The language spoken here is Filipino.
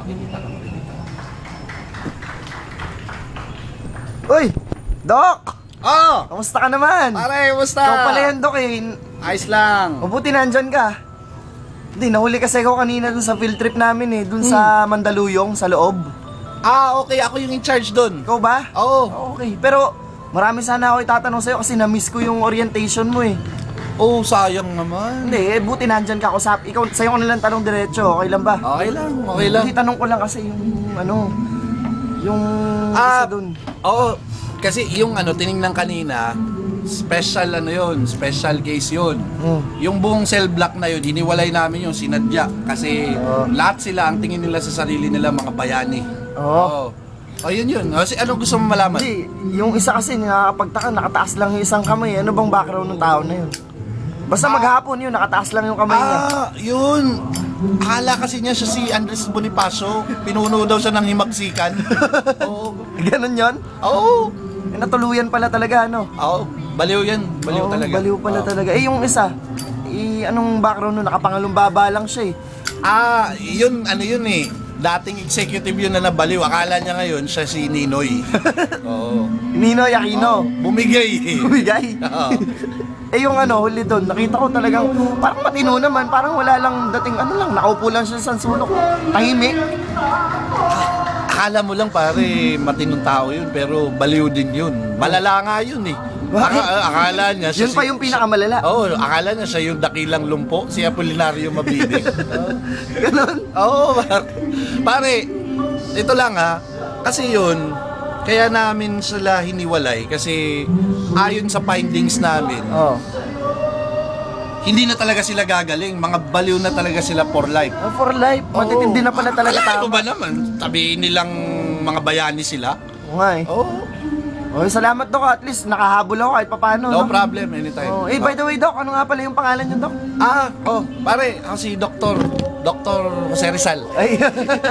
makikita ka makikita. Uy! Doc! Oh! Kamusta ka naman? Pare, musta? Ikaw pala yan, Doc eh. Ayos lang. Mabuti nandyan ka. Hindi, nahuli kasi ako kanina dun sa field trip namin eh. Dun sa Mandaluyong, sa loob. Ah, okay. Ako yung in charge dun. Ikaw ba? Oo. Okay. Pero, marami sana ako itatanong sa'yo kasi na-miss ko yung orientation mo eh. Oh, sayang naman. Hindi, eh, buti nandyan ka. Kusap. Ikaw, sa'yo ko nalang tanong diretso. Okay lang ba? Okay lang, okay lang. Hindi, tanong ko lang kasi yung, ano, yung Ah, isa dun. Oo, kasi yung ano, tiningnan kanina, special ano yun, special case yun. Mm. Yung buong cell block na yun, hiniwalay namin yung sinadya. Kasi Oo. lahat sila, ang tingin nila sa sarili nila, mga bayani. Oo. Oh, yun yun. Kasi anong gusto mo malaman? Hindi, yung isa kasi nakakapagtaka, nakataas lang yung isang kamay. Ano bang background ng tao na yun? Basta Ah. maghapon yun, nakataas lang yung kamay niya. Ah, yun. Akala kasi niya siya si Andres Bonifacio. Pinuno daw siya ng himagsikan. Oo. Ganon yun? Oo. Eh, natuluyan pala talaga, ano? Oo. Baliw yan. Baliw Oo, talaga. Baliw pala Oo. talaga. Eh, yung isa, eh, anong background nun? Nakapangalumbaba lang siya eh. Ah, yun, ano yun eh. Dating executive yun na nabaliw. Akala niya ngayon siya si Ninoy. Oo. Ninoy Aquino. Bumigay eh. Bumigay. Oo. Eh yung ano, huli doon, nakita ko talagang parang matino naman, parang wala lang dating ano lang, nakaupo lang siya sa sulok. Tahimik. Akala mo lang pare, matinong tao yun, pero baliw din yun. Malala nga yun eh. Bakit? Aka- akala niya siya Yun pa yung pinakamalala. Oo, akala niya siya yung dakilang lumpo, si Apolinario Mabini. Ganon. Oo, pare. pare, ito lang ha. Kasi yun, kaya namin sila hiniwalay kasi ayon sa findings namin, Oh. hindi na talaga sila gagaling. Mga baliw na talaga sila for life. Oh, for life. Matitindi na pala talaga ko tama. ba naman? Sabihin nilang mga bayani sila? Oo nga eh. Oo. Oh, salamat Dok, at least nakahabol ako kahit papano. No no? problem, anytime. Oh, eh, by the way, Doc, ano nga pala yung pangalan niyo, Doc? Ah, oh, pare, ako si Dr. Dr. Jose Rizal. Ay,